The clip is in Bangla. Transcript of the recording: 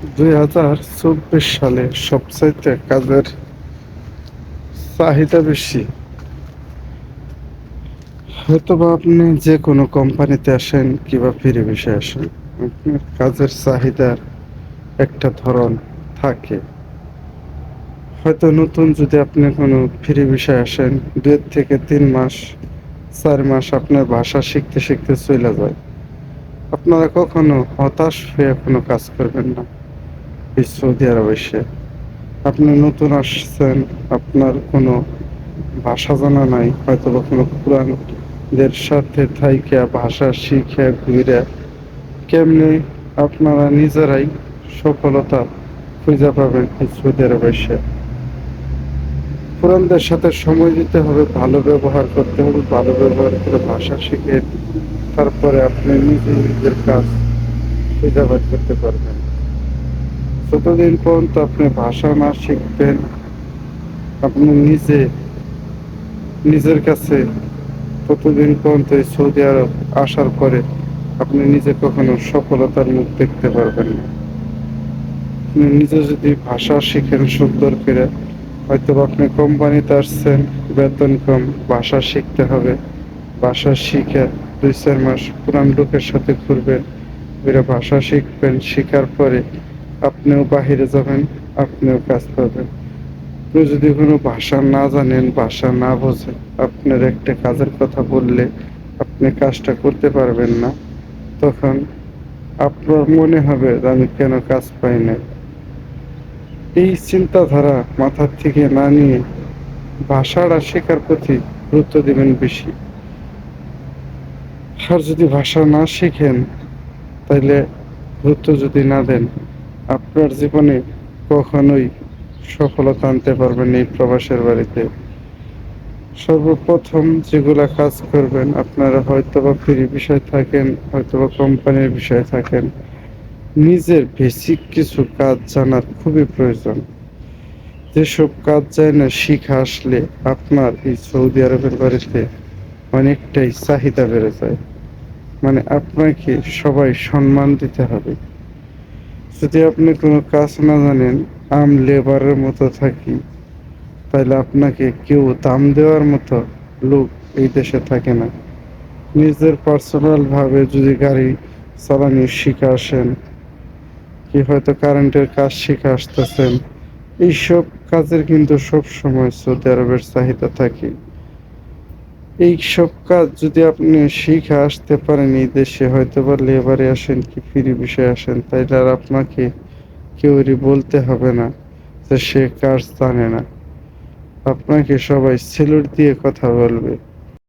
দুই হাজার চব্বিশ সালে সবচাইতে কাজের চাহিদা বেশি। হয়তো বা আপনি যে কোনো কোম্পানিতে আসেন কিংবা ফিরে বসে আসেন, আপনার কাজের চাহিদার একটা ধরন থাকে। হয়তো নতুন যদি আপনি কোনো ফ্রি বিষয় আসেন, দুই থেকে তিন মাস, চার মাস আপনার ভাষা শিখতে শিখতে চলে যায়। আপনারা কখনো হতাশ হয়ে কোনো কাজ করবেন না। সৌদি আরব এসে। আপনি নতুন আসছেন, আপনার কোনো ভাষা জানা নাই হয়তো বা কোনো পুরানদের সাথে থাইকে ভাষা শিখে ঘুরে। কেমনি আপনারা নিজেরাই সফলতা খুঁজে পাবেন সৌদি আরব এসে? পুরানদের সাথে সময় দিতে হবে, ভালো ব্যবহার করতে হবে, ভালো ব্যবহার করে ভাষা শিখে তারপরে আপনি নিজে নিজের কাজ খুঁজে করতে পারবেন। যতদিন পর্যন্ত আপনি ভাষা না শিখবেন, আপনি নিজে, নিজের কাছে ততদিন পর্যন্ত এই সৌদি আরব আসার পরে আপনি নিজে কখনো সফলতার মুখ দেখতে পারবেন না। আপনি নিজে যদি ভাষা শিখেন সুন্দর করে হয়তো আপনি কোম্পানিতে আসছেন, বেতন কম, ভাষা শিখতে হবে। ভাষা শিখে দুই চার মাস পুরান লোকের সাথে ঘুরবেন ঘুরে ভাষা শিখবেন, শেখার পরে আপনিও বাহিরে যাবেন, আপনিও কাজ পাবেন আপনি যদি কোনো ভাষা না জানেন, ভাষা না বোঝেন, আপনার একটা কাজের কথা বললে আপনি কাজটা করতে পারবেন না, তখন আপনার মনে হবে যে আমি কেন কাজ পাই না এই চিন্তাধারা মাথার থেকে না নিয়ে ভাষাটা শেখার প্রতি গুরুত্ব দিবেন বেশি। আর যদি ভাষা না শেখেন তাহলে গুরুত্ব যদি না দেন আপনার জীবনে কখনোই সফলতা আনতে পারবেন এই প্রবাসের বাড়িতে। সর্বপ্রথম যেগুলা কাজ করবেন, আপনারা হয়তো বা ফ্রি বিষয় থাকেন হয়তো বা কোম্পানির বিষয় থাকেন। নিজের বেসিক কিছু কাজ জানার খুবই প্রয়োজন। যেসব কাজ যায় না, শিখা আসলে আপনার এই সৌদি আরবের বাড়িতে অনেকটাই চাহিদা বেড়ে যায়। মানে আপনাকে সবাই সম্মান দিতে হবে। যদি আপনি কোনো কাজ না জানেন, আম লেবারের মতো থাকি, তাহলে আপনাকে কেউ দাম দেওয়ার মতো লোক এই দেশে থাকে না। নিজের পার্সোনালভাবে যদি গাড়ি চালানো শিখে আসেন, কি হয়তো কারেন্টের কাজ শিখে আসতেছেন, এইসব কাজের কিন্তু সব সময় সৌদি আরবের চাহিদা থাকে। এই সব কাজ যদি আপনি শিখে আসতে পারেন এই দেশে হয়তো বা লেবারে আসেন কি ফ্রি বিষয়ে আসেন তাই আর আপনাকে কেউই বলতে হবে না যে সে কাজ জানে না। আপনাকে সবাই সেলুট দিয়ে কথা বলবে।